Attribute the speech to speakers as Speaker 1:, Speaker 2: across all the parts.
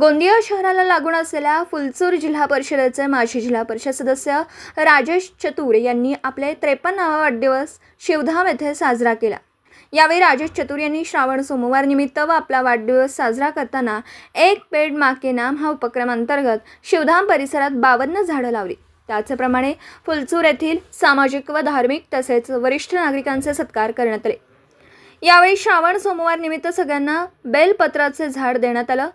Speaker 1: गोंदिया शहराला लागून असलेल्या फुलचूर जिल्हा परिषदेचे माजी जिल्हा परिषद सदस्य राजेश चतुर यांनी आपले त्रेपन्नावा वाढदिवस शिवधाम येथे साजरा केला. यावेळी राजेश चतुर यांनी श्रावण सोमवार निमित्त व आपला वाढदिवस साजरा करताना एक पेड माके नाम हा उपक्रम अंतर्गत शिवधाम परिसरात बावन्न झाडं लावली. त्याचप्रमाणे फुलचूर येथील सामाजिक व धार्मिक तसेच वरिष्ठ नागरिकांचे सत्कार करण्यात आले. यावेळी श्रावण सोमवार निमित्त सगळ्यांना बेलपत्राचे झाड देण्यात आलं.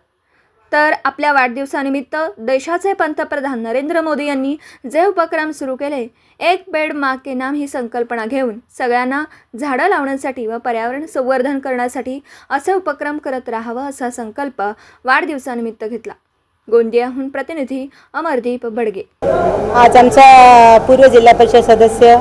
Speaker 1: तर आपल्या वाढदिवसानिमित्त देशाचे पंतप्रधान नरेंद्र मोदी यांनी जे उपक्रम सुरू केले एक बेड मा के नाम ही संकल्पना घेऊन सगळ्यांना झाडं लावण्यासाठी व पर्यावरण संवर्धन करण्यासाठी असे उपक्रम करत राहावं असा संकल्प वाढदिवसानिमित्त घेतला. गोंदियाहून प्रतिनिधी अमरदीप बडगे
Speaker 2: आज आमचा पूर्व जिल्हा परिषद सदस्य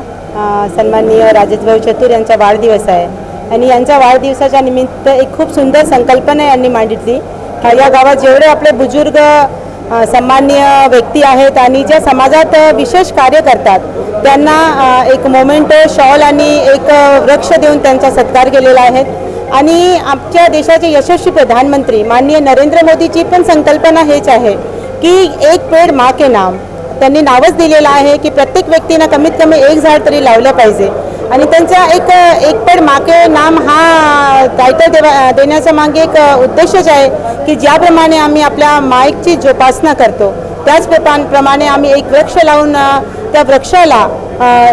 Speaker 2: सन्माननीय राजेशभाऊ चतुर यांचा वाढदिवस आहे. आणि यांच्या वाढदिवसाच्या निमित्त एक खूप सुंदर संकल्पना यांनी मांडितली. या गावात जेवढे आपले बुजुर्ग अ, सन्माननीय व्यक्ती आहेत आणि ज्या समाजात विशेष कार्य करतात त्यांना एक मोमेंटो शॉल आणि एक वृक्ष देऊन त्यांचा सत्कार केलेला आहे. आणि आमच्या देशाचे यशस्वी प्रधानमंत्री माननीय नरेंद्र मोदीची पण संकल्पना हेच आहे की एक पेड मा के नाम. त्यांनी नावच दिलेलं आहे की प्रत्येक व्यक्तीनं कमीत कमी एक झाड तरी लावलं पाहिजे. आणि त्यांचा एक एक माके नाम हा टायटल देवा देण्याच्या मागे एक उद्देशच आहे की ज्याप्रमाणे आम्ही आपल्या माईकची जोपासना करतो त्याच प्रमाणे आम्ही एक वृक्ष लावून त्या वृक्षाला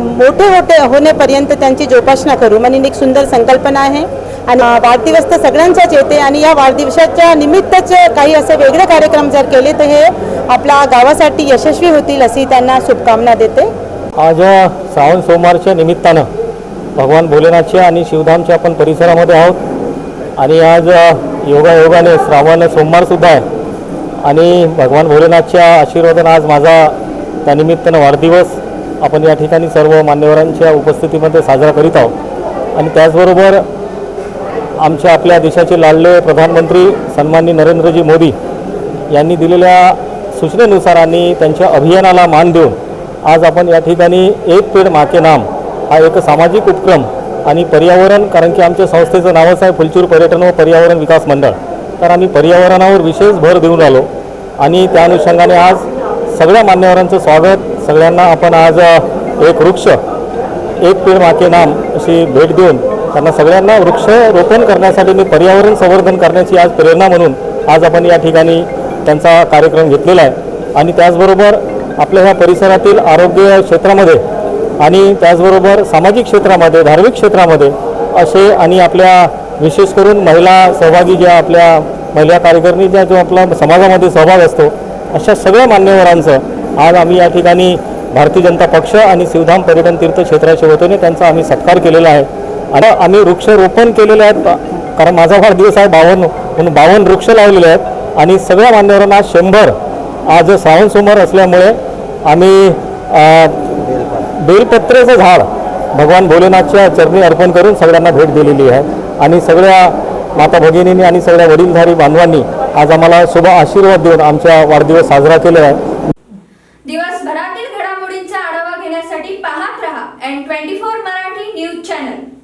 Speaker 2: मोठे होते होण्यापर्यंत त्यांची जोपासना करू. म्हणजे एक सुंदर संकल्पना आहे. आणि वाढदिवस तर सगळ्यांचाच येते आणि या वाढदिवसाच्या निमित्तच काही असे वेगळे कार्यक्रम जर केले तर हे आपल्या गावासाठी यशस्वी होतील अशी त्यांना शुभकामना देते.
Speaker 3: आज श्रावण सोमवारच्या निमित्तानं भगवान भोलेनाथच्या आणि शिवधामच्या आपण परिसरामध्ये आहोत. आणि आज योगायोगाने श्रावण सोमवारसुद्धा आहे. आणि भगवान भोलेनाथच्या आशीर्वादानं आज माझा त्यानिमित्तानं वाढदिवस आपण या ठिकाणी सर्व मान्यवरांच्या उपस्थितीमध्ये साजरा करीत आहोत. आणि त्याचबरोबर आमच्या आपल्या देशाचे लाडले प्रधानमंत्री सन्माननीय नरेंद्रजी मोदी यांनी दिलेल्या सूचनेनुसार आणि त्यांच्या अभियानाला मान देऊन आज आपण या ठिकाणी एक पेड माके नाम हा एक सामाजिक उपक्रम आणि पर्यावरण कारण की आमच्या संस्थेचं नावच आहे फुलचूर पर्यटन व पर्यावरण विकास मंडळ. तर आम्ही पर्यावरणावर विशेष भर देऊन आलो आणि त्या अनुषंगाने आज सगळ्या मान्यवरांचं स्वागत. सगळ्यांना आपण आज एक वृक्ष एक पेड माके नाम अशी भेट देऊन त्यांना सगळ्यांना वृक्षरोपण करण्यासाठी आणि पर्यावरण संवर्धन करण्याची आज प्रेरणा म्हणून आज आपण या ठिकाणी त्यांचा कार्यक्रम घेतलेला आहे. आणि त्याचबरोबर आपल्या ह्या परिसरातील आरोग्य क्षेत्रामध्ये आणि त्याचबरोबर सामाजिक क्षेत्रामध्ये धार्मिक क्षेत्रामध्ये असे आणि आपल्या विशेष करून महिला सहभागी ज्या आपल्या महिला कार्यकारिणी ज्या जो आपला समाजामध्ये सहभाग असतो अशा सगळ्या मान्यवरांचं आज आम्ही या ठिकाणी भारतीय जनता पक्ष आणि शिवधाम पर्यटन तीर्थ क्षेत्राच्या वतीने त्यांचा आम्ही सत्कार केलेला आहे. आणि आम्ही वृक्षरोपण केलेले आहेत कारण माझा वाढदिवस आहे बावन्न म्हणून बावन्न वृक्ष लावलेले आहेत आणि सगळ्या मान्यवरांना आज शंभर आज श्रावण सोमवार असल्यामुळे आम्ही बेलपत्रेचं झाड भगवान भोलेनाथच्या चरणी अर्पण करून सगळ्यांना भेट दिलेली आहे. आणि सगळ्या माता भगिनींनी आणि सगळ्या वडीलधारी बांधवांनी आज आम्हाला शुभ आशीर्वाद देऊन आमचा वाढदिवस साजरा केला आहे.
Speaker 1: दिवसभरातील घडामोडींचा आढावा घेण्यासाठी पाहत रहा N twenty four Marathi news channel